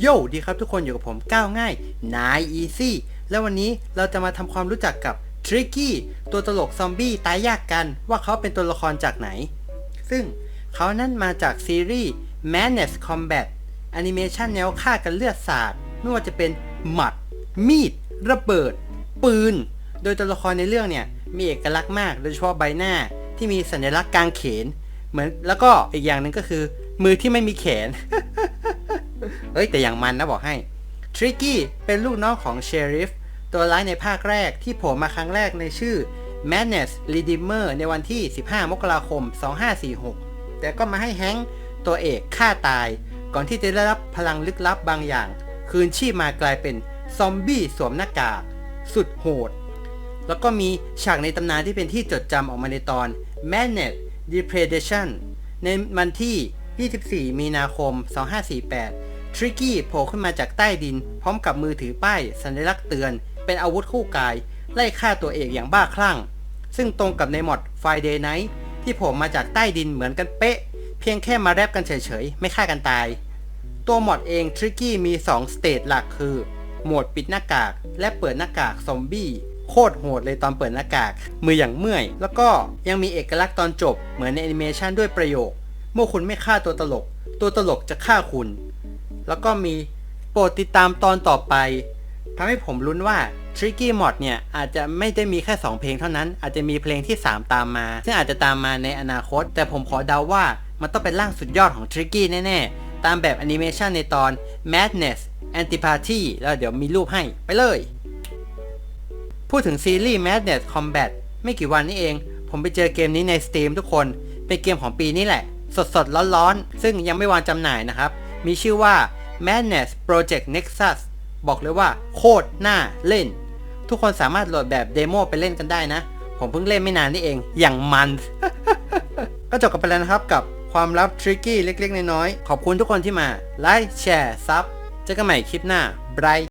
โย่ดีครับทุกคนอยู่กับผมก้าวง่ายนายอีซี่แล้ววันนี้เราจะมาทำความรู้จักกับทริกกี้ตัวตลกซอมบี้ตายยากกันว่าเขาเป็นตัวละครจากไหน ซึ่งเขานั้นมาจากซีรีส์ Madness Combat แอนิเมชันแนวฆ่ากันเลือดสาดไม่ว่าจะเป็นหมัด มีด ระเบิด ปืน โดยตัวละครในเรื่องเนี่ย มีเอกลักษณ์มากโดยเฉพาะใบหน้าที่มีสัญลักษณ์กางเขน เหมือนแล้วก็อีกอย่างหนึ่งก็คือ มือที่ไม่มีแขน เอ้ยแต่อย่างมันนะบอกให้ทริกกี้เป็นลูกน้องของเชอริฟตัวร้ายในภาคแรกที่โผล่มาครั้งแรกในชื่อ Madness Redeemer ในวันที่ 15 มกราคม 2546 แต่ก็มาให้แฮงค์ตัวเอกฆ่าตาย ก่อนที่จะได้รับพลังลึกลับบางอย่าง คืนชีพมากลายเป็นซอมบี้สวมหน้ากาก สุดโหด แล้วก็มีฉากในตำนานที่เป็นที่จดจำออกมาในตอน Madness Depredation ในวันที่ 24 มีนาคม 2548 ทริกกี้โผล่ขึ้นมาจากใต้ดิน พร้อมกับมือถือป้าย สัญลักษณ์เตือน เป็นอาวุธคู่กาย ไล่ฆ่าตัวเอกอย่างบ้าคลั่ง ซึ่งตรงกับในมอด Friday Night ที่โผล่มาจากใต้ดินเหมือนกันเป๊ะ เพียงแค่มาแรปกันเฉยๆ ไม่ฆ่ากันตาย ตัวมอดเองทริกกี้มี 2 สเตจหลักคือ โหมดปิดหน้ากากและเปิดหน้ากากซอมบี้โคตรโหดเลยตอนเปิดหน้ากาก มืออย่างเมื่อย แล้วก็ยังมีเอกลักษณ์ตอนจบเหมือนในแอนิเมชันด้วยประโยค เมื่อคุณไม่ฆ่าตัวตลก ตัวตลกจะฆ่าคุณ แล้วก็มีโปรดติดตามตอนต่อไปทำให้ผมลุ้นว่า Tricky Mod เนี่ย อาจจะไม่ได้มีแค่ 2 เพลงเท่านั้น อาจจะมีเพลงที่ 3 ตามมา ซึ่งอาจจะตามมาในอนาคต แต่ผมขอเดาว่ามันต้องเป็นร่างสุดยอดของ Tricky แน่ ๆ ตามแบบแอนิเมชันในตอน Madness Antipathy แล้วเดี๋ยวมีรูปให้ไปเลย พูดถึงซีรีส์ Madness Combat ไม่กี่วันนี้เอง ผมไปเจอเกมนี้ใน Steam ทุกคน เป็นเกมของปีนี้แหละ สดๆร้อนๆ ซึ่งยังไม่วางจำหน่ายนะครับ มีชื่อว่า Madness Project Nexus บอกเลยว่าโคตรน่าเล่น ทุกคนสามารถโหลดแบบเดโมไปเล่นกันได้นะ ผมเพิ่งเล่นไม่นานนี่เองอย่างมัน ก็จบกันไปแล้วนะครับกับความลับทริกกี้เล็กๆ น้อยๆ ขอบคุณทุกคนที่มาไลค์แชร์ซับเจอกันใหม่คลิปหน้าบรท์